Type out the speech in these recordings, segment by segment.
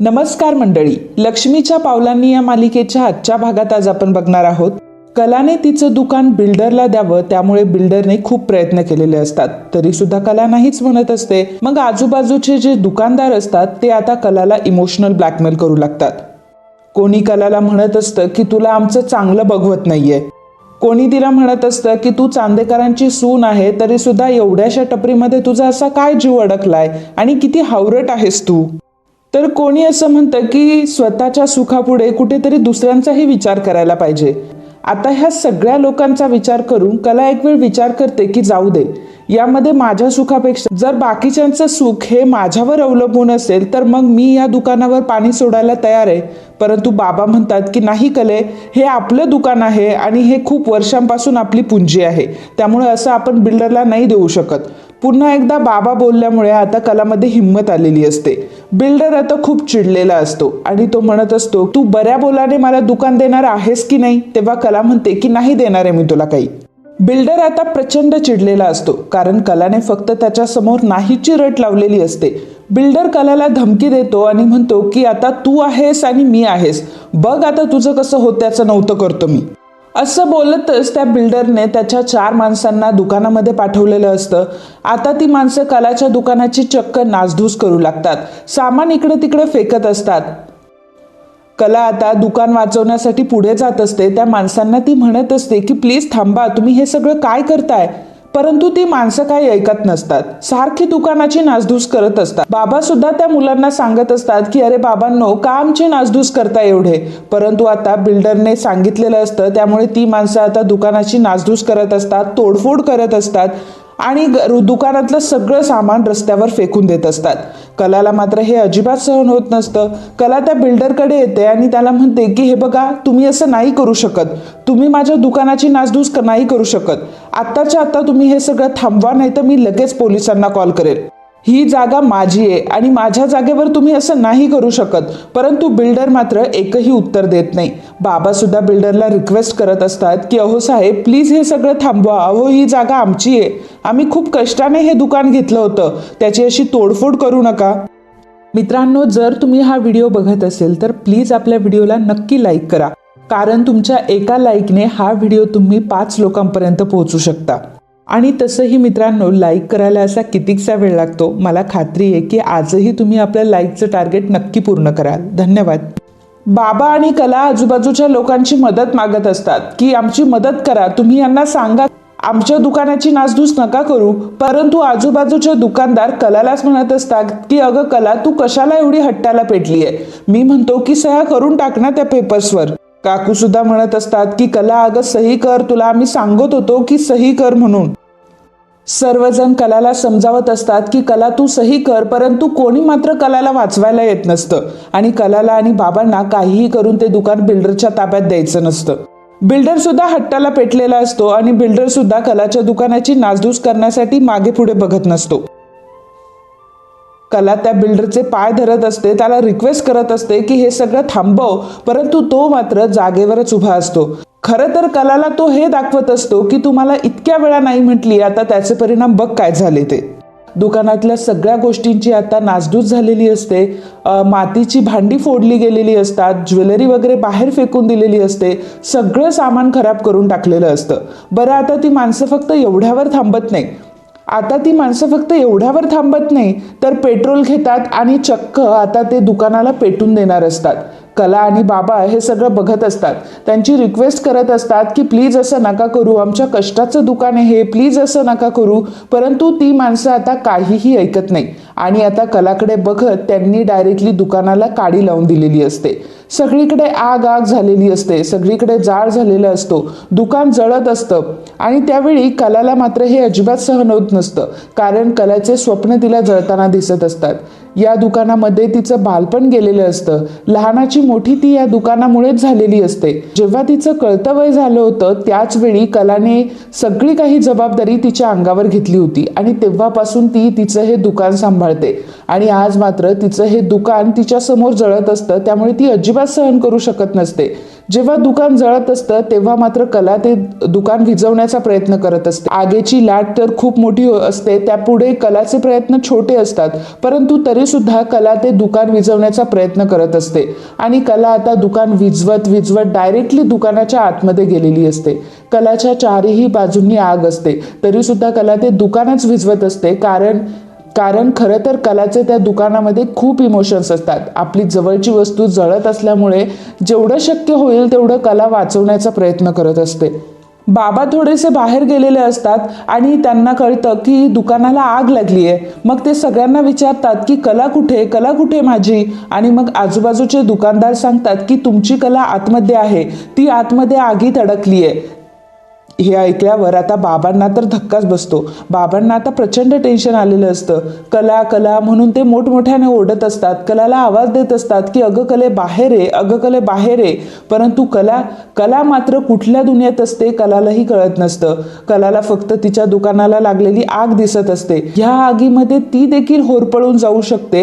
नमस्कार मंडळी लक्ष्मीच्या पावलांनी या मालिकेच्या आजच्या भागात आज आपण बघणार आहोत. कलाने तिचं दुकान बिल्डरला द्यावं त्यामुळे बिल्डरने खूप प्रयत्न केलेले असतात. तरी सुद्धा कला नाहीच म्हणत असते. मग आजूबाजूचे जे दुकानदार असतात ते आता कलाला इमोशनल ब्लॅकमेल करू लागतात. कोणी कलाला म्हणत असतं की तुला आमचं चांगलं बघवत नाहीये. कोणी तिला म्हणत असतं की तू चांदेकरांची सून आहे तरी सुद्धा एवढ्याशा टपरीमध्ये तुझा असा काय जीव अडकलाय? आणि किती हावरट आहेस तू? तर कोणी असं म्हणतं की स्वतःच्या सुखापुढे कुठेतरी दुसऱ्यांचाही विचार करायला पाहिजे. आता ह्या सगळ्या लोकांचा विचार करून कला एक वेळ विचार करते की जाऊ दे यामध्ये माझ्या सुखापेक्षा जर बाकीच्यांचं सुख हे माझ्यावर अवलंबून असेल तर मग मी या दुकानावर पाणी सोडायला तयार आहे. परंतु बाबा म्हणतात की नाही कले हे आपलं दुकान आहे आणि हे खूप वर्षांपासून आपली पुंजी आहे. त्यामुळे असं आपण बिल्डरला नाही देऊ शकत. पुन्हा एकदा बाबा बोलल्यामुळे आता कलामध्ये हिंमत आलेली असते. बिल्डर आता खूप चिडलेला असतो आणि तो म्हणत असतो तू बऱ्या बोलाने मला दुकान देणार आहेस की नाही? तेव्हा कला म्हणते की नाही देणार आहे मी तुला काही. बिल्डर आता प्रचंड चिडलेला असतो कारण कलाने फक्त त्याच्यासमोर नाहीची रट लावलेली असते. बिल्डर कलाला धमकी देतो आणि म्हणतो की आता तू आहेस आणि मी आहेस. बघ आता तुझं कसं होत्याचं नव्हतं करतो मी. असं बोलतच त्या बिल्डरने त्याच्या चार माणसांना दुकानामध्ये पाठवलेलं असतं. आता ती माणसं कलाच्या दुकानाची चक्क नासधूस करू लागतात. सामान इकडे तिकडे फेकत असतात. कला आता दुकान वाचवण्यासाठी पुढे जात असते. त्या माणसांना ती म्हणत असते की प्लीज थांबा तुम्ही हे सगळं काय करताय? परंतु ती माणसं काही ऐकत नसतात. सारखी दुकानाची नासधूस करत असतात. बाबा सुद्धा त्या मुलांना सांगत असतात की अरे बाबांनो का आमची नासधूस करता एवढे. परंतु आता बिल्डरने सांगितलेलं असतं. त्यामुळे ती माणसं आता दुकानाची नासधूस करत असतात तोडफोड करत असतात. आणि ग- दुकानातलं सगळं सामान रस्त्यावर फेकून देत असतात. कलाला मात्र हे अजिबात सहन होत नसतं. कला त्या बिल्डरकडे येते आणि त्याला म्हणते की हे बघा तुम्ही असं नाही करू शकत. तुम्ही माझ्या दुकानाची नासधूस नाही करू शकत. आत्ताच्या आत्ता तुम्ही हे सगळं थांबवा नाही तर मी लगेच पोलिसांना कॉल करेल. ही जागा माझी आहे आणि माझ्या जागेवर तुम्ही असं नाही करू शकत. परंतु बिल्डर मात्र एकही उत्तर देत नाही. बाबा सुद्धा बिल्डरला रिक्वेस्ट करत असतात की अहो साहेब प्लीज हे सगळं थांबवा. अहो ही जागा आमची आहे. आम्ही खूप कष्टाने हे दुकान घेतलं होतं. त्याची अशी तोडफोड करू नका. मित्रांनो जर तुम्ही हा व्हिडिओ बघत असेल तर प्लीज आपल्या व्हिडिओला नक्की लाईक करा. कारण तुमच्या एका लाईकने हा व्हिडिओ तुम्ही पाच लोकांपर्यंत पोहोचू शकता. आणि तसंही मित्रांनो लाईक करायला असा कितीकसा वेळ लागतो? मला खात्री आहे की आजही तुम्ही आपल्या लाईकचं टार्गेट नक्की पूर्ण कराल. धन्यवाद. बाबा आणि कला आजूबाजूच्या लोकांची मदत मागत असतात. की आमची मदत करा. तुम्ही यांना सांगा आमच्या दुकानाची नासधूस नका करू. परंतु आजूबाजूचे दुकानदार कलालाच म्हणत असतात की अगं कला तू कशाला एवढी हट्टाला पेटली आहे मी म्हणतो की सह्या करून टाक ना त्या पेपर्सवर काकू सुद्धा म्हणत असतात की कला अगं सही कर तुला आम्ही सांगत होतो की सही कर म्हणून. सर्वजण कलाला समजावत असतात की कला तू सही कर परंतु कोणी मात्र कलाला वाचवायला येत नसतं आणि कलाला आणि बाबांना काहीही करून ते दुकान बिल्डरच्या ताब्यात द्यायचं नसतं. बिल्डर सुद्धा हट्टाला पेटलेला असतो आणि बिल्डर सुद्धा कलाच्या दुकानाची नासधूस करण्यासाठी मागे पुढे बघत नसतो. कला त्या बिल्डरचे पाय धरत असते त्याला रिक्वेस्ट करत असते की हे सगळं थांबव परंतु तो मात्र जागेवरच उभा असतो. खरं तर कलाला तो हे दाखवत असतो की तुम्हाला इतक्या वेळा नाही म्हटली आता त्याचे परिणाम बघ काय झाले ते. दुकानातल्या सगळ्या गोष्टींची आता नासधूस झालेली असते. मातीची भांडी फोडली गेलेली असतात ज्वेलरी वगैरे बाहेर फेकून दिलेली असते सगळं सामान खराब करून टाकलेलं असतं. बरं आता ती माणसं फक्त एवढ्यावर थांबत नाही. आता ती माणसं फक्त एवढ्यावर थांबत नाही तर पेट्रोल घेतात आणि चक्क आता ते दुकानाला पेटून देणार असतात. कला आणि बाबा हे सगळं बघत असतात. त्यांची रिक्वेस्ट करत असतात की प्लीज असं नका करू आमच्या कष्टाचं दुकान आहे हे प्लीज असं नका करू. परंतु ती माणसं आता काहीही ऐकत नाही. आणि आता कलाकडे बघत त्यांनी डायरेक्टली दुकानाला काडी लावून दिलेली असते. सगळीकडे आग आग झालेली असते सगळीकडे जाळ झालेला असतो दुकान जळत असतं. आणि त्यावेळी कलाला मात्र हे अजिबात सहन होत नसतं कारण कलाचे स्वप्न तिला जळताना दिसत असतात. या दुकानामध्ये तिचं बालपण गेलेलं असतं. लहानाची मोठी ती या दुकानामुळेच झालेली असते. जेव्हा तिचं कळतं वय झालं होतं त्याच वेळी कलाने सगळी काही जबाबदारी तिच्या अंगावर घेतली होती आणि तेव्हापासून ती तिचं हे दुकान सांभाळते. आणि आज मात्र तिचं हे दुकान तिच्या समोर जळत असतं त्यामुळे ती अजिबात सहन करू शकत नसते. जेव्हा दुकान जळत असतं तेव्हा मात्र कला ते दुकान विझवण्याचा प्रयत्न करत असते. आगेची लाट तर खूप मोठी असते त्यापुढे कलाचे प्रयत्न छोटे असतात परंतु तरी सुद्धा कला ते दुकान विझवण्याचा प्रयत्न करत असते. आणि कला आता दुकान विजवत विजवत डायरेक्टली दुकानाच्या आतमध्ये गेलेली असते. कलाच्या चारही बाजूंनी आग असते. तरी सुद्धा कला ते दुकानच विजवत असते कारण कारण खरं तर कलाचे त्या दुकानामध्ये खूप इमोशन्स असतात. आपली जवळची वस्तू जळत असल्यामुळे जेवढं शक्य होईल तेवढं कला वाचवण्याचा प्रयत्न करत असते. बाबा थोडेसे बाहेर गेलेले असतात आणि त्यांना कळतं की दुकानाला आग लागली आहे मग ते सगळ्यांना विचारतात की कला कुठे? कला कुठे माझी? आणि मग आजूबाजूचे दुकानदार सांगतात की तुमची कला आतमध्ये आहे. ती आतमध्ये आगीत अडकली आहे हे ऐकल्यावर आता बाबांना तर धक्काच बसतो. बाबांना आता प्रचंड टेन्शन आलेलं असतं. कला कला म्हणून ते मोठमोठ्याने ओढत असतात. कलाला आवाज देत असतात की अगं कले बाहेर आहे अगं कले बाहेर आहे परंतु कला कला मात्र कुठल्या दुनियेत असते कलालाही कळत नसतं. कलाला फक्त तिच्या दुकानाला लागलेली आग दिसत असते. ह्या आगीमध्ये ती देखील होरपळून जाऊ शकते.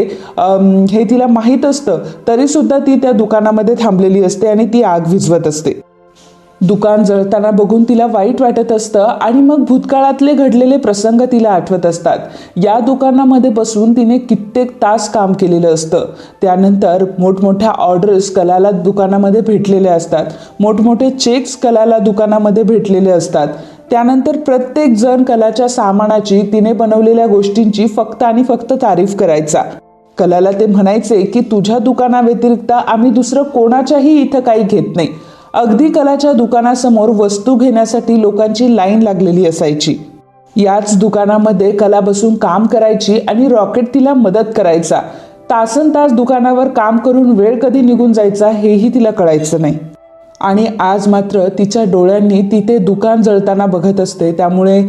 हे तिला माहीत असतं. तरी सुद्धा ती त्या दुकानामध्ये थांबलेली असते आणि ती आग विझवत असते. दुकान जळताना बघून तिला वाईट वाटत असतं आणि मग भूतकाळातले घडलेले प्रसंग तिला आठवत असतात. या दुकानामध्ये बसून तिने कित्येक तास काम केलेलं असतं. त्यानंतर मोठमोठ्या ऑर्डर्स कलाला दुकानामध्ये भेटलेल्या असतात. मोठमोठे चेक्स कलाला दुकानामध्ये भेटलेले असतात. त्यानंतर प्रत्येक जण कलाच्या सामानाची तिने बनवलेल्या गोष्टींची फक्त आणि फक्त तारीफ करायचा. कलाला ते म्हणायचे की तुझ्या दुकानाव्यतिरिक्त आम्ही दुसरं कोणाच्याही इथं काही घेत नाही. अगदी कलाच्या दुकानासमोर वस्तू घेण्यासाठी लोकांची लाईन लागलेली असायची. याच दुकानामध्ये कला बसून काम करायची आणि रॉकेट तिला मदत करायचा. तासन तास दुकानावर काम करून वेळ कधी निघून जायचा हेही तिला कळायचं नाही. आणि आज मात्र तिच्या डोळ्यांनी तिथे दुकान जळताना बघत असते. त्यामुळे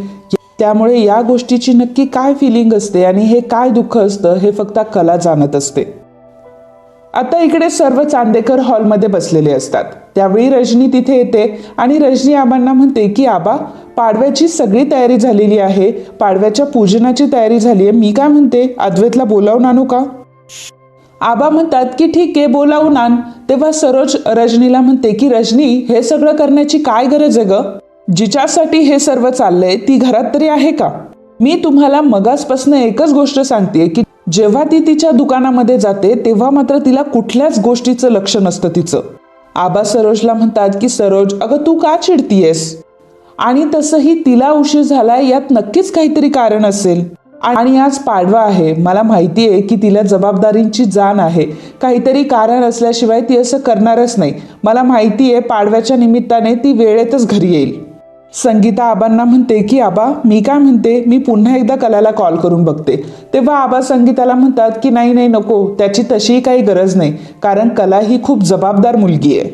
त्यामुळे या गोष्टीची नक्की काय फिलिंग असते आणि हे काय दुःख असतं हे फक्त कला जाणत असते. आता इकडे सर्व चांदेकर हॉलमध्ये बसलेले असतात. त्यावेळी रजनी तिथे येते आणि रजनी आबांना म्हणते की आबा पाडव्याची सगळी तयारी झालेली आहे. पाडव्याच्या पूजनाची तयारी झाली आहे. मी काय म्हणते? अद्वैतला बोलावून आणू का? आबा म्हणतात की ठीक आहे बोलावून आण. तेव्हा सरोज रजनीला म्हणते की रजनी हे सगळं करण्याची काय गरज आहे ग? जिच्यासाठी हे सर्व चाललंय ती घरात तरी आहे का? मी तुम्हाला मगासपासून एकच गोष्ट सांगते की जेव्हा ती तिच्या दुकानामध्ये जाते तेव्हा मात्र तिला कुठल्याच गोष्टीचं लक्ष नसतं तिचं. आबा सरोजला म्हणतात की सरोज अगं तू का चिडतीयस? आणि तसंही तिला उशीर झालाय यात नक्कीच काहीतरी कारण असेल. आणि आज पाडवा आहे. मला माहिती आहे की तिला जबाबदारींची जाण आहे. काहीतरी कारण असल्याशिवाय ती असं करणारच नाही. मला माहिती आहे पाडव्याच्या निमित्ताने ती वेळेतच घरी येईल. संगीता आबांना म्हणते की आबा मी काय म्हणते? मी पुन्हा एकदा कलाला कॉल करून बघते. तेव्हा आबा संगीताला म्हणतात की नाही नाही नको त्याची तशीही काही गरज नाही कारण कला ही खूप जबाबदार मुलगी आहे.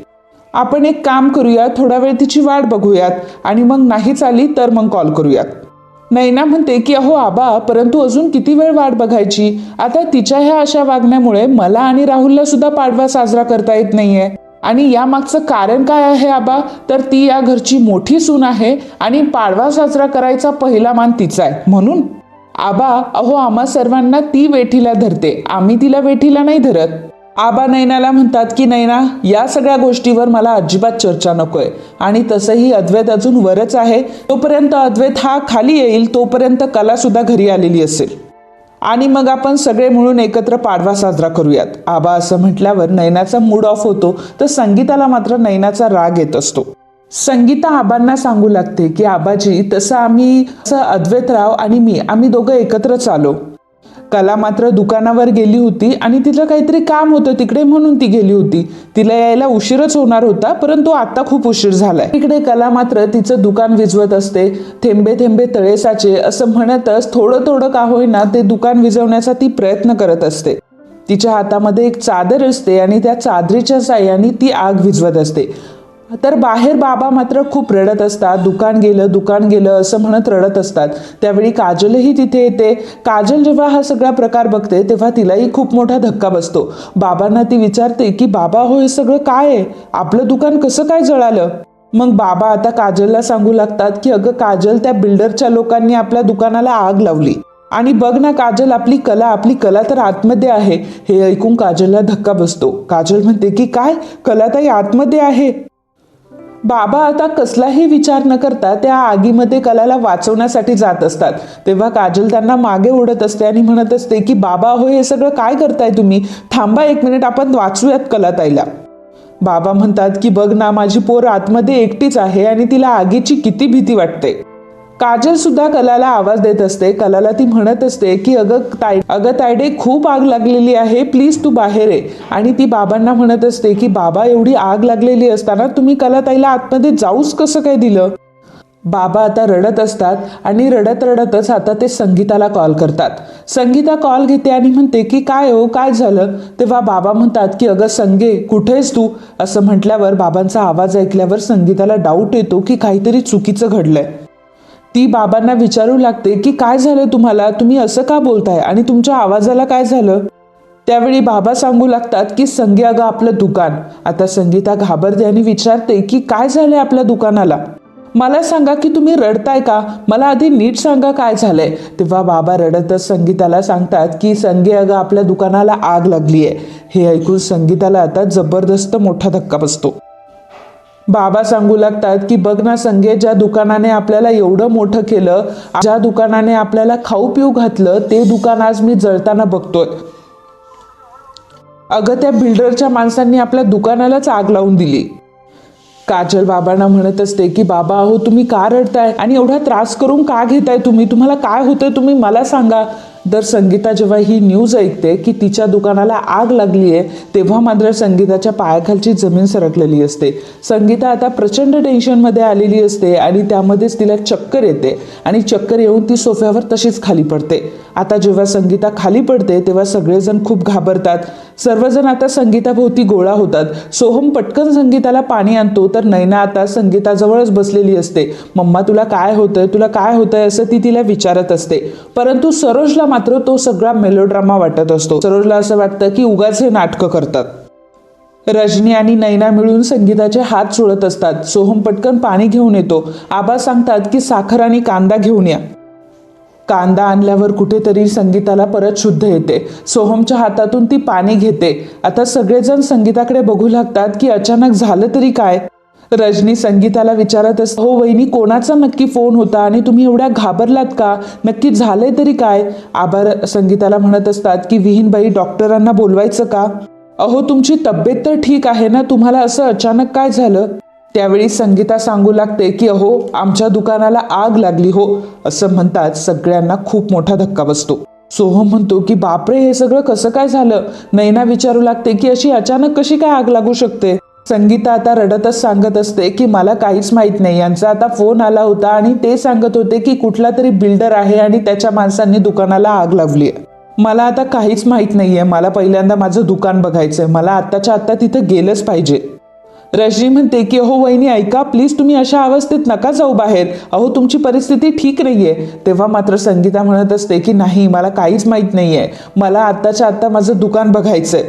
आपण एक काम करूया थोडा वेळ तिची वाट बघूयात आणि मग नाहीच आली तर मग कॉल करूयात. नैना म्हणते की अहो आबा परंतु अजून किती वेळ वाट बघायची? आता तिच्या ह्या अशा वागण्यामुळे मला आणि राहुलला सुद्धा पाडवा साजरा करता येत नाहीये. आणि यामागचं कारण काय आहे आबा? तर ती या घरची मोठी सून आहे आणि पाडवा साजरा करायचा पहिला मान तिचा आहे. म्हणून? आबा अहो आम्हा सर्वांना ती वेठीला धरते. आम्ही तिला वेठीला नाही धरत. आबा नैनाला म्हणतात की नैना या सगळ्या गोष्टीवर मला अजिबात चर्चा नकोय. आणि तसंही अद्वैत अजून वरच आहे. तोपर्यंत अद्वैत हा खाली येईल तोपर्यंत कला सुद्धा घरी आलेली असेल. आणि मग आपण सगळे मिळून एकत्र पाडवा साजरा करूयात. आबा असं म्हटल्यावर नैनाचा मूड ऑफ होतो तर संगीताला मात्र नैनाचा राग येत असतो. संगीता आबांना सांगू लागते की आबाजी तसं आम्ही असं अद्वैतराव आणि मी आम्ही दोघं एकत्रच आलो. कला मात्र दुकानावर गेली होती आणि तिचं काहीतरी काम होतं तिकडे म्हणून ती गेली होती. तिला यायला उशीरच होणार होता परंतु आता खूप उशीर झालाय. तिकडे कला मात्र तिचं दुकान विझवत असते. थेंबे थेंबे तळे साचे असं म्हणतच थोडं थोडं का होईना ते दुकान विझवण्याचा ती प्रयत्न करत असते. तिच्या हातामध्ये एक चादर असते आणि त्या चादरीच्या साह्याने ती आग विझवत असते. तर बाहेर बाबा मात्र खूप रडत असतात. दुकान गेलं दुकान गेलं असं म्हणत रडत असतात. त्यावेळी काजलही तिथे येते. काजल जेव्हा हा सगळा प्रकार बघते तेव्हा तिलाही खूप मोठा धक्का बसतो. बाबांना ती विचारते की बाबा हो हे सगळं काय आहे? आपलं दुकान कसं काय जळालं? मग बाबा आता काजलला सांगू लागतात की अगं काजल त्या बिल्डरच्या लोकांनी आपल्या दुकानाला आग लावली. आणि बघ ना काजल आपली कला आपली कला तर आतमध्ये आहे. हे ऐकून काजलला धक्का बसतो. काजल म्हणते की काय? कला ताई आतमध्ये आहे. बाबा आता कसलाही विचार न करता त्या आगीमध्ये कलाला वाचवण्यासाठी जात असतात. तेव्हा काजल त्यांना मागे ओढत असते आणि म्हणत असते की बाबा हो हे सगळं काय करताय तुम्ही? थांबा एक मिनिट आपण वाचूयात कलाताईला. बाबा म्हणतात की बघ ना माझी पोर आतमध्ये एकटीच आहे आणि तिला आगीची किती भीती वाटते. काजल सुद्धा कलाला आवाज देत असते. कलाला ती म्हणत असते की अगं ताय अगं तायडे खूप आग लागलेली आहे. प्लीज तू बाहेर ये. आणि ती बाबांना म्हणत असते की बाबा एवढी आग लागलेली असताना तुम्ही कलाताईला आतमध्ये जाऊच कसं काय दिलं? बाबा आता रडत असतात आणि रडत रडतच आता ते संगीताला कॉल करतात. संगीता कॉल घेते आणि म्हणते की काय हो काय झालं? तेव्हा बाबा म्हणतात की अगं संगे कुठेस तू? असं म्हटल्यावर बाबांचा आवाज ऐकल्यावर संगीताला डाऊट येतो की काहीतरी चुकीचं घडलंय. ती बाबांना विचारू लागते की काय झालं तुम्हाला? तुम्ही असं का बोलताय? आणि तुमच्या आवाजाला काय झालं? त्यावेळी बाबा सांगू लागतात की संगे अगं आपलं दुकान. आता संगीता घाबरते आणि विचारते की काय झालंय आपल्या दुकानाला? मला सांगा की तुम्ही रडताय का? मला आधी नीट सांगा काय झालंय. तेव्हा बाबा रडतच संगीताला सांगतात की संगे अगं आपल्या दुकानाला आग लागली आहे हे ऐकून संगीताला आता जबरदस्त मोठा धक्का बसतो. बाबा सांगू लागतात की बघ ना संगे ज्या दुकानाने आपल्याला एवढं मोठं केलं ज्या दुकानाने आपल्याला खाऊ पिऊ घातलं ते दुकान आज मी जळताना बघतोय. अगं त्या बिल्डरच्या माणसांनी आपल्या दुकानालाच आग लावून दिली. काजल बाबांना म्हणत असते की बाबा अहो तुम्ही का रडताय? आणि एवढा त्रास करून का घेताय तुम्ही? तुम्हाला काय होतंय तुम्ही मला सांगा. तर संगीता जेव्हा ही न्यूज ऐकते की तिच्या दुकानाला आग लागली आहे तेव्हा मात्र संगीताच्या पायाखालची जमीन सरकलेली असते. संगीता आता प्रचंड टेन्शनमध्ये आलेली असते आणि त्यामध्येच तिला चक्कर येते आणि चक्कर येऊन ती सोफ्यावर तशीच खाली पडते. आता जेव्हा संगीता खाली पडते तेव्हा सगळेजण खूप घाबरतात. सर्वजण आता संगीताभोवती गोळा होतात. सोहम पटकन संगीताला पाणी आणतो तर नैना आता संगीताजवळच बसलेली असते. मम्मा तुला काय होतंय? तुला काय होतंय? असं ती तिला विचारत असते. परंतु सरोजला मात्र तो सगळा मेलोड्रामा वाटत असतो. सरोजला असं वाटतं की उगाच हे नाटकं करतात. रजनी आणि नैना मिळून संगीताचे हात चोळत असतात. सोहम पटकन पाणी घेऊन येतो. आबा सांगतात की साखर आणि कांदा घेऊन या. कांदा आणल्यावर कुठेतरी संगीताला परत शुद्ध येते. सोहमच्या हातातून ती पाणी घेते. आता सगळेजण संगीताकडे बघू लागतात की अचानक झालं तरी काय? रजनी संगीताला विचारत असते हो वहिनी कोणाचा नक्की फोन होता आणि तुम्ही एवढ्या घाबरलात का? नक्की झालंय तरी काय? आभार संगीताला म्हणत असतात की विहीनबाई डॉक्टरांना बोलवायचं का? अहो तुमची तब्येत तर ठीक आहे ना? तुम्हाला असं अचानक काय झालं? त्यावेळी संगीता सांगू लागते की अहो आमच्या दुकानाला आग लागली हो असं म्हणतात सगळ्यांना खूप मोठा धक्का बसतो. सोहम म्हणतो की बापरे हे सगळं कसं काय झालं? नैना विचारू लागते की अशी अचानक कशी काय आग लागू शकते? संगीता आता रडतच सांगत असते की मला काहीच माहीत नाही. यांचा आता फोन आला होता आणि ते सांगत होते की कुठला तरी बिल्डर आहे आणि त्याच्या माणसांनी दुकानाला आग लावली आहे मला आता काहीच माहीत नाहीये. मला पहिल्यांदा माझं दुकान बघायचंय. मला आत्ताच्या आत्ता तिथं गेलंच पाहिजे. रजनी म्हणते की अहो वहिनी ऐका प्लीज तुम्ही अशा अवस्थेत नका जाऊ बाहेर. अहो तुमची परिस्थिती ठीक नाहीये. तेव्हा मात्र संगीता म्हणत असते की नाही मला काहीच माहीत नाहीये. मला आत्ताच्या आत्ता माझं दुकान बघायचंय.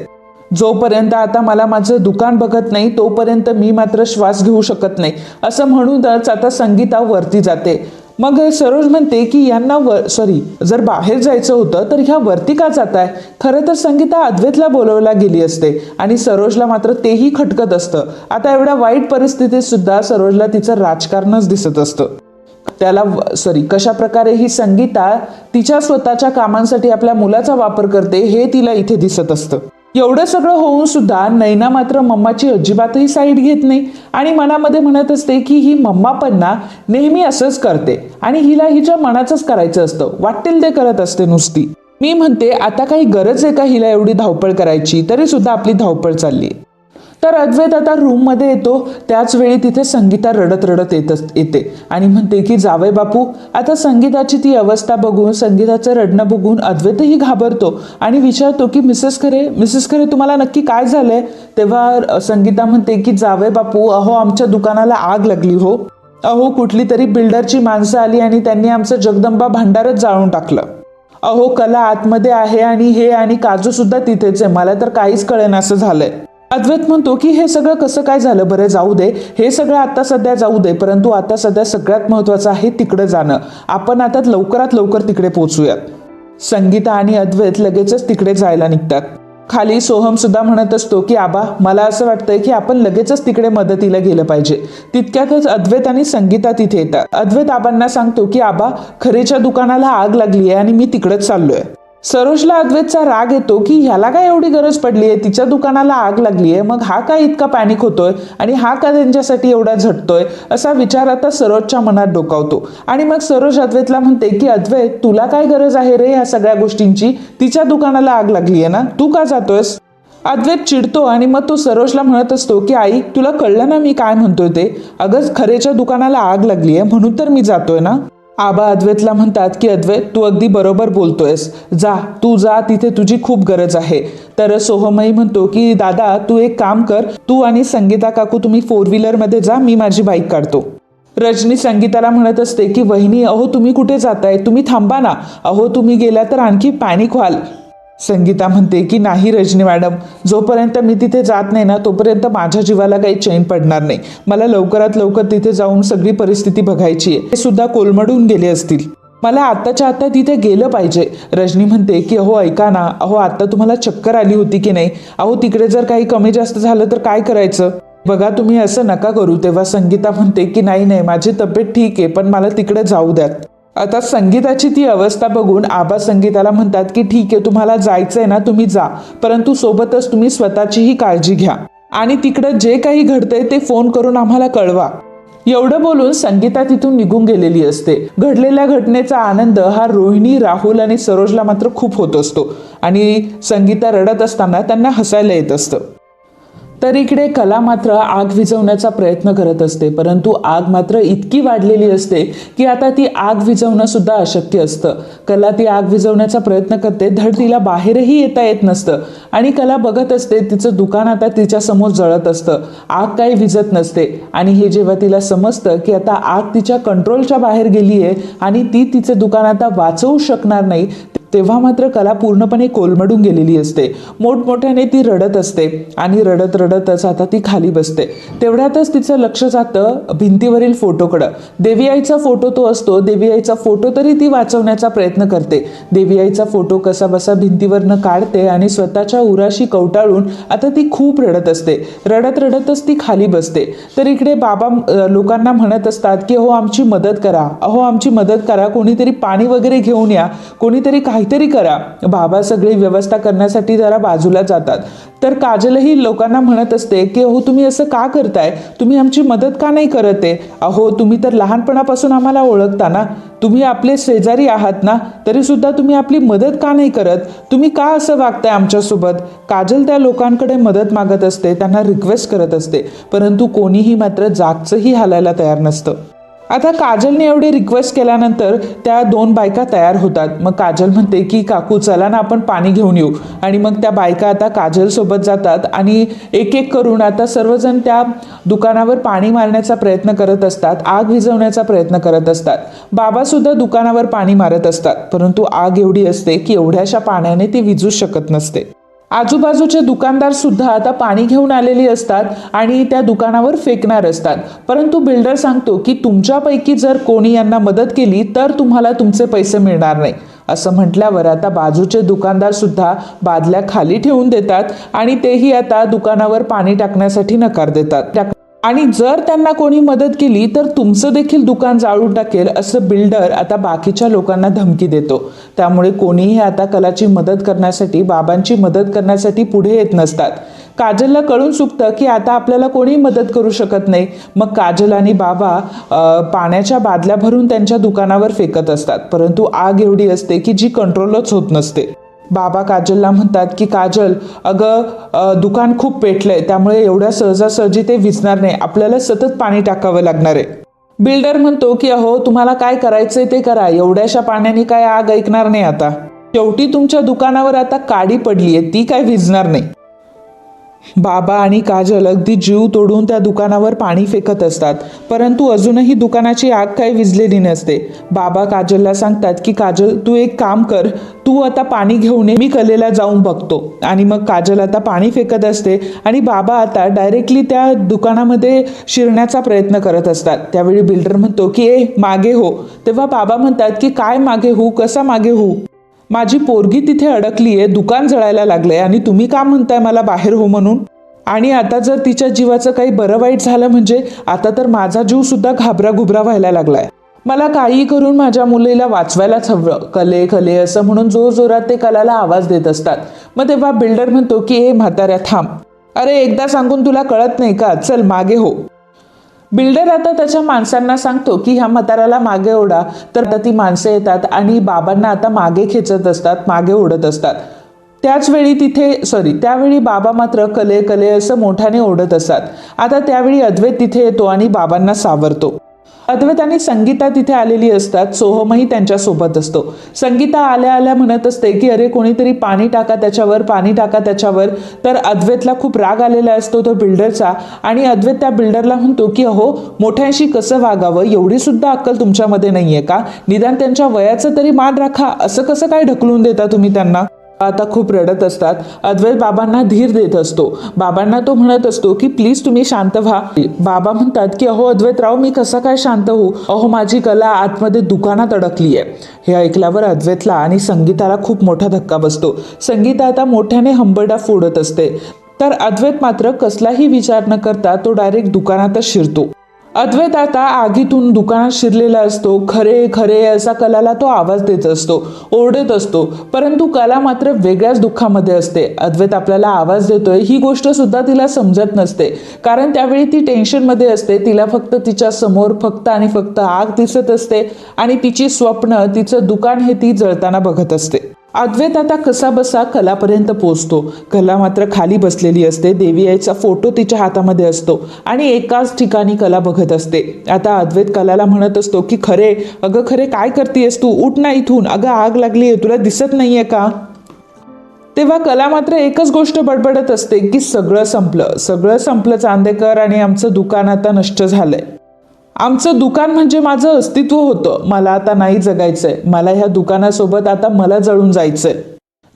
जोपर्यंत आता मला माझं दुकान बघत नाही तोपर्यंत मी मात्र श्वास घेऊ शकत नाही. असं म्हणूनच आता संगीता वरती जाते. मग सरोज म्हणते की यांना व सॉरी जर बाहेर जायचं होतं तर ह्या वरती का जात आहे खरं तर संगीता अद्वैतला बोलवला गेली असते आणि सरोजला मात्र तेही खटकत असतं. आता एवढ्या वाईट परिस्थितीत सुद्धा सरोजला तिचं राजकारणच दिसत असतं. त्याला सॉरी कशा प्रकारे ही संगीता तिच्या स्वतःच्या कामांसाठी आपल्या मुलाचा वापर करते हे तिला इथे दिसत असतं. एवढं सगळं होऊन सुद्धा नैना मात्र मम्माची अजिबातही साईड घेत नाही आणि मनामध्ये म्हणत असते की ही मम्मा पण ना नेहमी असंच करते आणि हिला हिच्या मनाचंच करायचं असतं. वाटेल ते करत असते नुसती. मी म्हणते आता काही गरज आहे का हिला एवढी धावपळ करायची? तरी सुद्धा आपली धावपळ चालली तर अद्वैत आता रूममध्ये येतो. त्याच वेळी तिथे संगीता रडत रडत येत येते. आणि म्हणते की जावय बापू आता संगीताची ती अवस्था बघून संगीताचं रडणं बघून अद्वैतही घाबरतो. आणि विचारतो की मिसेस खरे मिसेस खरे तुम्हाला नक्की काय झालंय? तेव्हा संगीता म्हणते की जावय बापू अहो आमच्या दुकानाला आग लागली हो. अहो कुठली तरी बिल्डरची माणसं आली आणि त्यांनी आमचं जगदंबा भांडारच जाळून टाकलं. अहो कला आतमध्ये आहे आणि हे आणि काजू सुद्धा तिथेच आहे. मला तर काहीच कळेन असं झालंय. अद्वैत म्हणतो की हे सगळं कसं काय झालं? बरं जाऊ दे. हे सगळं आता सध्या जाऊ दे परंतु आता सध्या सगळ्यात महत्त्वाचं आहे तिकडं जाणं. आपण आता लवकरात लवकर तिकडे पोहोचूयात. संगीता आणि अद्वैत लगेचच तिकडे जायला निघतात. खाली सोहम सुद्धा म्हणत असतो की आबा मला असं वाटतंय की आपण लगेचच तिकडे मदतीला गेलं पाहिजे. तितक्यातच अद्वैत आणि संगीता तिथे येतात. अद्वैत आबांना सांगतो की आबा खरेच्या दुकानाला आग लागली आहे आणि मी तिकडेच चाललोय. सरोजला अद्वैतचा राग येतो की ह्याला काय एवढी गरज पडली आहे तिच्या दुकानाला आग लागली आहे मग हा काय इतका पॅनिक होतोय? आणि हा का त्यांच्यासाठी एवढा झटतोय? असा विचार आता सरोजच्या मनात डोकावतो. आणि मग सरोज अद्वैतला म्हणते की अद्वैत तुला काय गरज आहे रे ह्या सगळ्या गोष्टींची? तिच्या दुकानाला आग लागली आहे ना? तू का जातोयस? अद्वैत चिडतो आणि मग तो सरोजला म्हणत असतो की आई तुला कळलं ना मी काय म्हणतोय ते? अगं खरेच्या दुकानाला आग लागली आहे म्हणून तर मी जातोय ना? आबा अद्वैतला म्हणतात की अद्वैत तू अगदी बरोबर बोलतोयस. जा तू जा तिथे तुझी खूप गरज आहे. तर सोहमही म्हणतो की दादा तू एक काम कर. तू आणि संगीता काकू तुम्ही फोर व्हीलरमध्ये जा मी माझी बाईक काढतो. रजनी संगीताला म्हणत असते की वहिनी अहो तुम्ही कुठे जाताय? तुम्ही थांबा ना. अहो तुम्ही गेला तर आणखी पॅनिक व्हाल. संगीता म्हणते की नाही रजनी मॅडम जोपर्यंत मी तिथे जात नाही ना तोपर्यंत माझ्या जीवाला काही चैन पडणार नाही. मला लवकरात लवकर तिथे जाऊन सगळी परिस्थिती बघायची आहे. ते सुद्धा कोलमडून गेले असतील. मला आत्ताच्या आत्ता तिथे गेलं पाहिजे. रजनी म्हणते की अहो ऐका ना. अहो आत्ता तुम्हाला चक्कर आली होती की नाही? अहो तिकडे जर काही कमी जास्त झालं तर काय करायचं? बघा तुम्ही असं नका करू. तेव्हा संगीता म्हणते की नाही नाही. माझी तब्येत ठीक आहे पण मला तिकडे जाऊ द्यात. आता संगीताची ती अवस्था बघून आबा संगीताला म्हणतात की ठीक आहे तुम्हाला जायचंय ना तुम्ही जा. परंतु सोबतच तुम्ही स्वतःचीही काळजी घ्या. आणि तिकडं जे काही घडतंय ते फोन करून आम्हाला कळवा. एवढं बोलून संगीता तिथून निघून गेलेली असते. घडलेल्या घटनेचा आनंद हा रोहिणी राहुल आणि सरोजला मात्र खूप होत असतो. आणि संगीता रडत असताना त्यांना हसायला येत असतं. तर इकडे कला मात्र आग विझवण्याचा प्रयत्न करत असते परंतु आग मात्र इतकी वाढलेली असते की आता ती आग विझवणं सुद्धा अशक्य असतं. कला ती आग विझवण्याचा प्रयत्न करते धड तिला बाहेरही येता येत नसतं आणि कला बघत असते तिचं दुकान आता तिच्या समोर जळत असतं. आग काही विझत नसते आणि हे जेव्हा तिला समजतं की आता आग तिच्या कंट्रोलच्या बाहेर गेली आहे आणि ती तिचं दुकान आता वाचवू शकणार नाही तेव्हा मात्र कला पूर्णपणे कोलमडून गेलेली असते. मोठमोठ्याने ती रडत असते आणि रडत रडतच आता ती खाली बसते. तेवढ्यातच तिचं लक्ष जातं भिंतीवरील फोटोकडं. देवी आईचा फोटो तो असतो. देवी आईचा फोटो तरी ती वाचवण्याचा प्रयत्न करते. देवी आईचा फोटो कसा बसा भिंतीवरनं काढते आणि स्वतःच्या उराशी कवटाळून आता ती खूप रडत असते. रडत रडतच ती खाली बसते. तर इकडे बाबा लोकांना म्हणत असतात की अहो आमची मदत करा. अहो आमची मदत करा. कोणीतरी पाणी वगैरे घेऊन या. कोणीतरी काहीतरी करा. बाबा सगळी व्यवस्था करण्यासाठी जरा बाजूला जातात. तर काजलही लोकांना म्हणत असते की अहो तुम्ही असं का करताय? तुम्ही आमची मदत का नाही करत आहे? अहो तुम्ही तर लहानपणापासून आम्हाला ओळखता ना? तुम्ही आपले शेजारी आहात ना? तरी सुद्धा तुम्ही आपली मदत का नाही करत? तुम्ही का असं वागताय आमच्यासोबत? काजल त्या लोकांकडे मदत मागत असते त्यांना रिक्वेस्ट करत असते. परंतु कोणीही मात्र जागचंही हालायला तयार नसतं. आता काजलने एवढी रिक्वेस्ट केल्यानंतर त्या दोन बायका तयार होतात. मग काजल म्हणते की काकू चला ना आपण पाणी घेऊन येऊ. आणि मग त्या बायका आता काजलसोबत जातात आणि एक एक करून आता सर्वजण त्या दुकानावर पाणी मारण्याचा प्रयत्न करत असतात. आग विझवण्याचा प्रयत्न करत असतात. बाबासुद्धा दुकानावर पाणी मारत असतात. परंतु आग एवढी असते की एवढ्याशा पाण्याने ती विजूच शकत नसते. आजूबाजूचे दुकानदार सुद्धा आता पाणी घेऊन आलेली असतात आणि त्या दुकानावर फेकणार असतात. परंतु बिल्डर सांगतो की तुमच्यापैकी जर कोणी यांना मदत केली तर तुम्हाला तुमचे पैसे मिळणार नाही. असं म्हटल्यावर आता बाजूचे दुकानदार सुद्धा बादल्या खाली ठेवून देतात आणि तेही आता दुकानावर पाणी टाकण्यासाठी नकार देतात. त्या- आणि जर त्यांना कोणी मदत केली तर तुमचं देखील दुकान जाळून टाकेल असं बिल्डर आता बाकीच्या लोकांना धमकी देतो. त्यामुळे कोणीही आता कलाची मदत करण्यासाठी बाबांची मदत करण्यासाठी पुढे येत नसतात. काजलला कळून चुकतं की आता आपल्याला कोणी मदत करू शकत नाही. मग काजल आणि बाबा पाण्याच्या बादल्या भरून त्यांच्या दुकानावर फेकत असतात. परंतु आग एवढी असते की जी कंट्रोलच होत नसते. बाबा काजलला म्हणतात की काजल अगं दुकान खूप पेटलंय त्यामुळे एवढ्या सहजासहजी ते विझणार नाही. आपल्याला सतत पाणी टाकावं लागणार आहे. बिल्डर म्हणतो की अहो तुम्हाला काय करायचंय ते करा. एवढ्याशा पाण्याने काय आग ऐकणार नाही आता. शेवटी तुमच्या दुकानावर आता काडी पडली आहे ती काय विजणार नाही. बाबा आणि काजल अगदी जीव तोडून त्या दुकानावर पाणी फेकत असतात. परंतु अजूनही दुकानाची आग काही विजलेली नसते. बाबा काजलला सांगतात की काजल तू एक काम कर. तू आता पाणी घेऊन ये. मी कलेला जाऊन बघतो. आणि मग काजल आता पाणी फेकत असते आणि बाबा आता डायरेक्टली त्या दुकानामध्ये शिरण्याचा प्रयत्न करत असतात. त्यावेळी बिल्डर म्हणतो की ए मागे हो. तेव्हा बाबा म्हणतात की काय मागे हो कसा मागे होऊ? माझी पोरगी तिथे अडकली आहे दुकान जळायला लागलंय आणि तुम्ही का म्हणताय मला बाहेर हो म्हणून? आणि आता जर तिच्या जीवाचं काही बरं वाईट झालं म्हणजे आता तर माझा जीव सुद्धा घाबरा घुबरा व्हायला लागलाय. मला काही करून माझ्या मुलीला वाचवायलाच हवं कले कले असं म्हणून जोर जोरात ते कलाला आवाज देत असतात. मग तेव्हा बिल्डर म्हणतो की ए म्हाताऱ्या थांब. अरे एकदा सांगून तुला कळत नाही का? चल मागे हो. बिल्डर आता त्याच्या माणसांना सांगतो की ह्या म्हाताऱ्याला मागे ओढा. तर ती माणसं येतात आणि बाबांना आता मागे खेचत असतात मागे ओढत असतात. त्याच वेळी तिथे सॉरी त्यावेळी बाबा मात्र कले कले असं मोठ्याने ओढत असतात. आता त्यावेळी अद्वैत तिथे येतो आणि बाबांना सावरतो. अद्वैत आणि संगीता तिथे आलेली असतात सोहमही त्यांच्यासोबत असतो. संगीता आल्या आल्या म्हणत असते की अरे कोणीतरी पाणी टाका त्याच्यावर पाणी टाका त्याच्यावर. तर अद्वैतला खूप राग आलेला असतो तो बिल्डरचा आणि अद्वैत त्या बिल्डरला म्हणतो की अहो मोठ्यांशी कसं वागावं? एवढी सुद्धा अक्कल तुमच्यामध्ये नाही आहे का? निदान त्यांच्या वयाचं तरी मान राखा. असं कसं काय ढकलून देता तुम्ही त्यांना? आता खूप रडत असतात. अद्वैत बाबांना धीर देत असतो. बाबांना तो म्हणत असतो की प्लीज तुम्ही शांत व्हा. बाबा म्हणतात की अहो अद्वैतराव मी कसं काय शांत होऊ? अहो माझी कला आतमध्ये दुकानात अडकली आहे हे ऐकल्यावर अद्वैतला आणि संगीताला खूप मोठा धक्का बसतो. संगीता आता मोठ्याने हंबरडा फोडत असते. तर अद्वैत मात्र कसलाही विचार न करता तो डायरेक्ट दुकानातच शिरतो. अद्वैत आता आगीतून दुकानात शिरलेला असतो. खरे खरे असा कलाला तो आवाज देत असतो ओरडत असतो. परंतु कला मात्र वेगळ्याच दुःखामध्ये असते. अद्वैत आपल्याला आवाज देतोय ही गोष्ट सुद्धा तिला समजत नसते. कारण त्यावेळी ती टेन्शनमध्ये असते. तिला फक्त तिच्या समोर फक्त आणि फक्त आग दिसत असते आणि तिची स्वप्न तिचं दुकान हे ती जळताना बघत असते. अद्वैत आता कसा बसा कलापर्यंत पोचतो कला मात्र खाली बसलेली असते. देवी आईचा फोटो तिच्या हातामध्ये असतो आणि एकाच ठिकाणी कला बघत असते. आता अद्वैत कलाला म्हणत असतो की खरे अगं खरे काय करतेयस तू? उठ ना इथून. अगं आग लागली आहे तुला दिसत नाहीये का? तेव्हा कला मात्र एकच गोष्ट बडबडत असते की सगळं संपलं. सगळं संपलं चांदेकर आणि आमचं दुकान आता नष्ट झालंय. आमचं दुकान म्हणजे माझं अस्तित्व होतं. मला आता नाही जगायचंय. मला ह्या दुकानासोबत आता मला जळून जायचंय.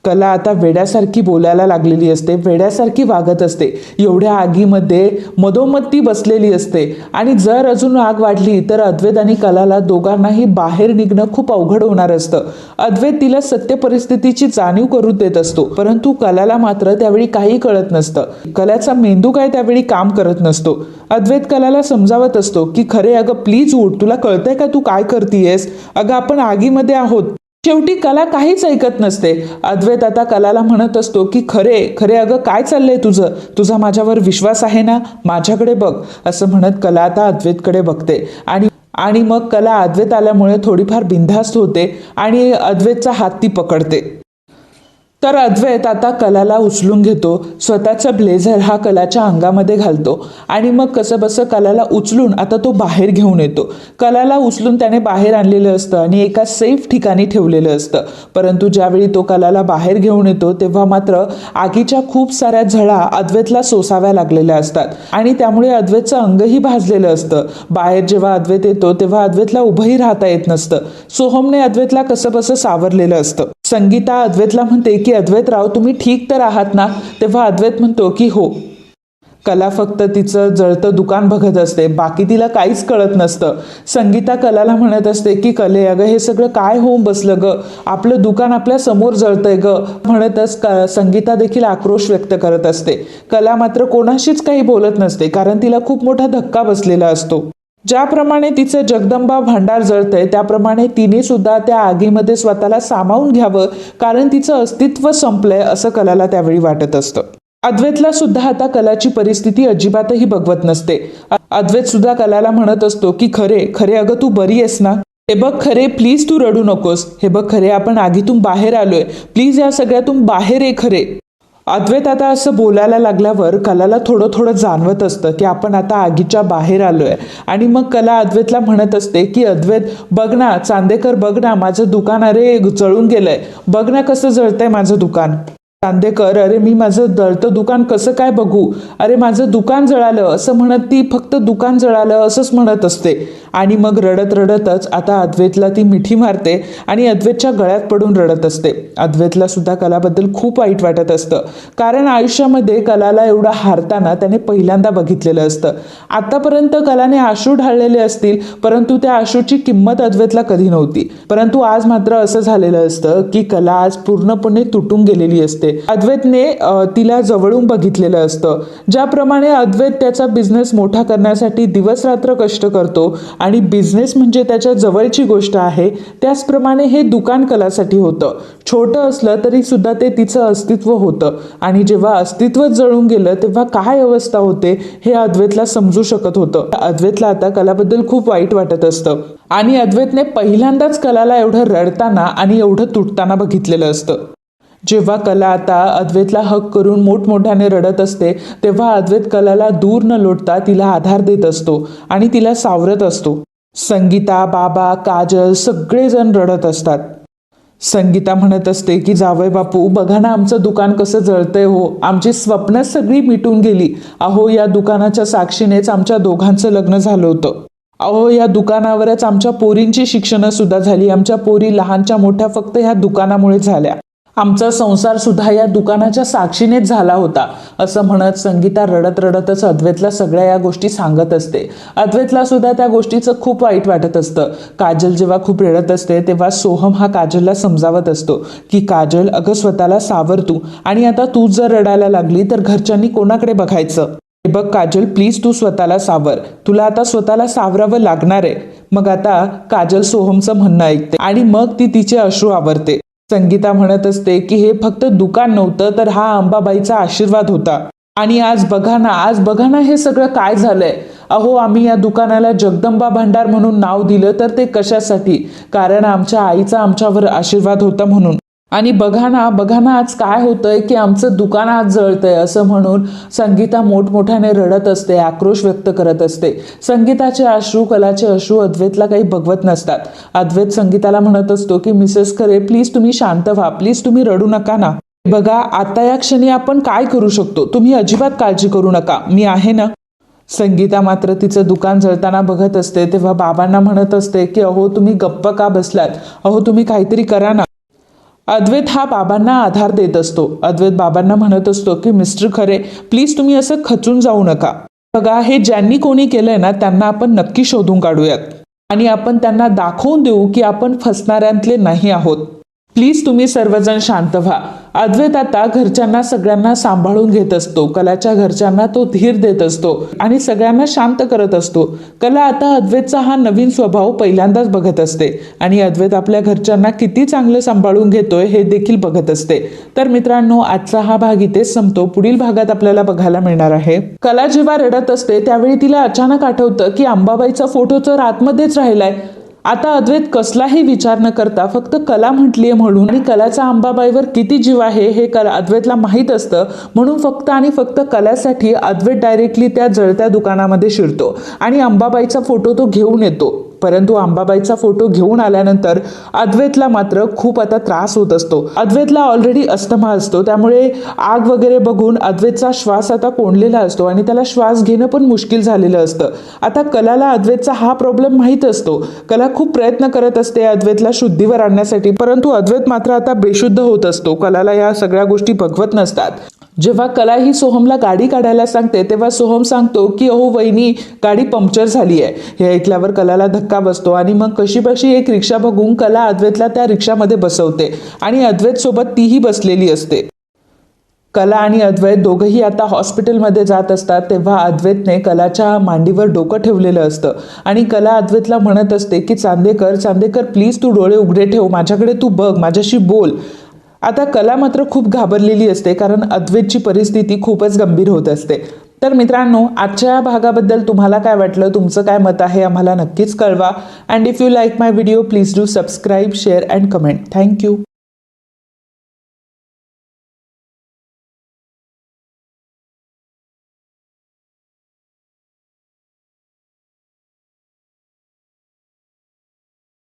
कला आता वेड्यासारखी बोलायला लागलेली असते वेड्यासारखी वागत असते. एवढ्या आगीमध्ये मधोमध ती बसलेली असते. आणि जर अजून आग वाढली तर अद्वैत आणि कलाला दोघांनाही बाहेर निघणं खूप अवघड होणार असतं. अद्वैत तिला सत्य परिस्थितीची जाणीव करून देत असतो परंतु कलाला मात्र त्यावेळी काही कळत नसतं. कलाचा मेंदू काय त्यावेळी काम करत नसतो. अद्वैत कलाला समजावत असतो की खरे अगं प्लीज उठ. तुला कळतंय का तू काय करतीयस? अगं आपण आगीमध्ये आहोत. शेवटी कला काहीच ऐकत नसते. अद्वैत आता कलाला म्हणत असतो की खरे खरे अगं काय चाललंय तुझं? तुझा माझ्यावर विश्वास आहे ना? माझ्याकडे बघ. असं म्हणत कला आता अद्वैतकडे बघते. आणि आणि मग कला अद्वैत आल्यामुळे थोडीफार बिनधास्त होते आणि अद्वैतचा हात ती पकडते. तर अद्वैत आता कलाला उचलून घेतो स्वतःचा ब्लेझर हा कलाच्या अंगामध्ये घालतो आणि मग कसं बसं कलाला उचलून आता तो बाहेर घेऊन येतो. कलाला उचलून त्याने बाहेर आणलेलं असतं आणि एका सेफ ठिकाणी ठेवलेलं असतं. परंतु ज्यावेळी तो कलाला बाहेर घेऊन येतो तेव्हा मात्र आगीच्या खूप साऱ्या झळा अद्वैतला सोसाव्या लागलेल्या असतात आणि त्यामुळे अद्वैतचं अंगही भाजलेलं असतं. बाहेर जेव्हा अद्वैत येतो तेव्हा अद्वैतला उभंही राहता येत नसतं. सोहमने अद्वैतला कसं बसं सावरलेलं असतं. संगीता अद्वैतला म्हणते की अद्वैतराव तुम्ही ठीक तर आहात ना? तेव्हा अद्वैत म्हणतो की हो. कला फक्त तिचं जळतं दुकान बघत असते. बाकी तिला काहीच कळत नसतं. संगीता कलाला म्हणत असते की कले अगं हे सगळं काय होऊन बसलं ग? आपलं दुकान आपल्यासमोर जळतंय ग. म्हणतच क संगीता देखील आक्रोश व्यक्त करत असते. कला मात्र कोणाशीच काही बोलत नसते कारण तिला खूप मोठा धक्का बसलेला असतो. ज्याप्रमाणे तिचं जगदंबा भांडार जळतंय त्याप्रमाणे तिने सुद्धा त्या आगीमध्ये स्वतःला सामावून घ्यावं कारण तिचं अस्तित्व संपलंय असं कलाला त्यावेळी वाटत असतं. अद्वैतला सुद्धा आता कलाची परिस्थिती अजिबातही बघवत नसते. अद्वैत सुद्धा कलाला म्हणत असतो की खरे खरे अगं तू बरी आहेस ना? हे बघ खरे प्लीज तू रडू नकोस. हे बघ खरे आपण आगीतून बाहेर आलोय. प्लीज या सगळ्यातून बाहेर ये खरे. अद्वैत आता असं बोलायला लागल्यावर कलाला थोडं थोडं जाणवत असतं की आपण आता आगीच्या बाहेर आलोय. आणि मग कला अद्वैतला म्हणत असते की अद्वैत बघ ना चांदेकर बघ ना माझं दुकान अरे जळून गेलंय. बघ ना कसं जळतंय माझं दुकान. चांदेकर अरे मी माझं जळतं दुकान कसं काय बघू? अरे माझं दुकान जळालं. असं म्हणत ती फक्त दुकान जळालं असंच म्हणत असते. आणि मग रडत रडतच आता अद्वैतला ती मिठी मारते आणि अद्वैतच्या गळ्यात पडून रडत असते. अद्वैतला सुद्धा कलाबद्दल खूप वाईट वाटत असतं. कारण आयुष्यामध्ये कलाला एवढं हारताना त्याने पहिल्यांदा बघितलेलं असतं. आतापर्यंत कलाने आशू ढाळलेले असतील परंतु त्या आशूची किंमत अद्वैतला कधी नव्हती. परंतु आज मात्र असं झालेलं असतं की कला आज पूर्णपणे तुटून गेलेली असते. अद्वैतने तिला जवळून बघितलेलं असतं. ज्याप्रमाणे अद्वैत त्याचा बिझनेस मोठा करण्यासाठी दिवस रात्र कष्ट करतो आणि बिझनेस म्हणजे त्याच्या जवळची गोष्ट आहे त्याचप्रमाणे हे दुकान कलासाठी होतं. छोटं असलं तरी सुद्धा ते तिचं अस्तित्व होतं. आणि जेव्हा अस्तित्व जळून गेलं तेव्हा काय अवस्था होते हे अद्वैतला समजू शकत होतं. अद्वैतला आता कलाबद्दल खूप वाईट वाटत असतं. आणि अद्वैतने पहिल्यांदाच कलाला एवढं रडताना आणि एवढं तुटताना बघितलेलं असतं. जेव्हा कला आता अद्वैतला हक करून मोठमोठ्याने रडत असते तेव्हा अद्वैत कलाला दूर न लोटता तिला आधार देत असतो आणि तिला सावरत असतो. संगीता बाबा काजल सगळेजण रडत असतात. संगीता म्हणत असते की जावय बापू बघा ना आमचं दुकान कसं जळतंय हो. आमची स्वप्न सगळी मिटून गेली. अहो या दुकानाच्या साक्षीनेच आमच्या दोघांचं लग्न झालं होतं. अहो या दुकानावरच आमच्या पोरींची शिक्षणं सुद्धा झाली. आमच्या पोरी लहानच्या मोठ्या फक्त ह्या दुकानामुळे झाल्या. आमचा संसार सुद्धा या दुकानाच्या साक्षीनेच झाला होता असं म्हणत संगीता रडत रडतच अद्वैतला सगळ्या या गोष्टी सांगत असते. अद्वैतला सुद्धा त्या गोष्टीचं खूप वाईट वाटत असतं. काजल जेव्हा खूप रडत असते तेव्हा सोहम हा काजलला समजावत असतो की काजल अगं स्वतःला सावर तू. आणि आता तू जर रडायला लागली तर घरच्यांनी कोणाकडे बघायचं? हे बघ काजल प्लीज तू स्वतःला सावर. तुला आता स्वतःला सावरावं लागणार आहे. मग आता काजल सोहमचं म्हणणं ऐकते आणि मग ती तिचे अश्रू आवरते. संगीता म्हणत असते की हे फक्त दुकान नव्हतं तर हा अंबाबाईचा आशीर्वाद होता. आणि आज बघा ना आज बघा ना हे सगळं काय झालंय. अहो आम्ही या दुकानाला जगदंबा भांडार म्हणून नाव दिलं तर ते कशासाठी? कारण आमच्या आईचा आमच्यावर आशीर्वाद होता म्हणून. आणि बघा ना बघा ना आज काय होतंय की आमचं दुकान आज जळतंय असं म्हणून संगीता मोठमोठ्याने रडत असते आक्रोश व्यक्त करत असते. संगीताचे अश्रू कलाचे अश्रू अद्वैतला काही बघवत नसतात. अद्वैत संगीताला म्हणत असतो की मिसेस खरे प्लीज तुम्ही शांत व्हा प्लीज तुम्ही रडू नका ना. बघा आता या क्षणी आपण काय करू शकतो? तुम्ही अजिबात काळजी करू नका. मी आहे ना? संगीता मात्र तिचं दुकान जळताना बघत असते तेव्हा बाबांना म्हणत असते की अहो तुम्ही गप्प का बसलात? अहो तुम्ही काहीतरी करा ना. अद्वैत हा बाबांना आधार देत असतो. अद्वैत बाबांना म्हणत असतो की मिस्टर खरे प्लीज तुम्ही असं खचून जाऊ नका. बघा हे ज्यांनी कोणी केलंय ना त्यांना आपण नक्की शोधून काढूयात. आणि आपण त्यांना दाखवून देऊ की आपण फसणाऱ्यांतले नाही आहोत. प्लीज तुम्ही सर्वजण शांत व्हा. अद्वैत आता घरच्यांना सगळ्यांना सांभाळून घेत असतो. कलाच्या घरच्यांना तो धीर देत असतो आणि सगळ्यांना शांत करत असतो. कला आता अद्वैतचा हा नवीन स्वभाव पहिल्यांदाच बघत असते आणि अद्वैत आपल्या घरच्यांना किती चांगलं सांभाळून घेतोय हे देखील बघत असते. तर मित्रांनो आजचा हा भाग इथेच संपतो. पुढील भागात आपल्याला बघायला मिळणार आहे. कला जेव्हा रडत असते त्यावेळी तिला अचानक आठवतं की अंबाबाईचा फोटो तर आतमध्येच राहिलाय. आता अद्वैत कसलाही विचार न करता फक्त कला म्हटली आहे म्हणून. आणि कलाचा अंबाबाईवर किती जीव आहे हे कला अद्वैतला माहीत असतं. म्हणून फक्त आणि फक्त कलासाठी अद्वैत डायरेक्टली त्या जळत्या दुकानामध्ये शिरतो. आणि अंबाबाईचा फोटो तो घेऊन येतो. परंतु अंबाबाईचा फोटो घेऊन आल्यानंतर अद्वैतला मात्र खूप आता त्रास होत असतो. अद्वैतला ऑलरेडी अस्थमा असतो. त्यामुळे आग वगैरे बघून अद्वैतचा श्वास आता कोंडलेला असतो आणि त्याला श्वास घेणं पण मुश्किल झालेलं असतं. आता कलाला अद्वैतचा हा प्रॉब्लेम माहीत असतो. कला खूप प्रयत्न करत असते अद्वैतला शुद्धीवर आणण्यासाठी. परंतु अद्वैत मात्र आता बेशुद्ध होत असतो. कलाला या सगळ्या गोष्टी भगवत नसतात. जेव्हा कला ही सोहमला गाडी काढायला सांगते तेव्हा सोहम सांगतो की अहो वहिनी गाडी पंक्चर झाली आहे. हे ऐकल्यावर कलाला धक्का बसतो आणि मग कशी बशी एक रिक्षा बघून कला अद्वैतला त्या रिक्षामध्ये बसवते आणि अद्वैतसोबत तीही बसलेली असते. कला आणि अद्वैत दोघंही आता हॉस्पिटलमध्ये जात असतात तेव्हा अद्वैतने कलाच्या मांडीवर डोकं ठेवलेलं असतं आणि कला अद्वैतला म्हणत असते की चांदेकर चांदेकर प्लीज तू डोळे उघडे ठेव माझ्याकडे तू बघ माझ्याशी बोल. आता कला मात्र खूप घाबरलेली असते कारण अद्वैतची परिस्थिती खूपच गंभीर होत असते. तर मित्रांनो आजच्या या भागाबद्दल तुम्हाला काय वाटलं? तुमचं काय मत आहे? आम्हाला नक्कीच कळवा. And if you like my video please do subscribe share and comment thank you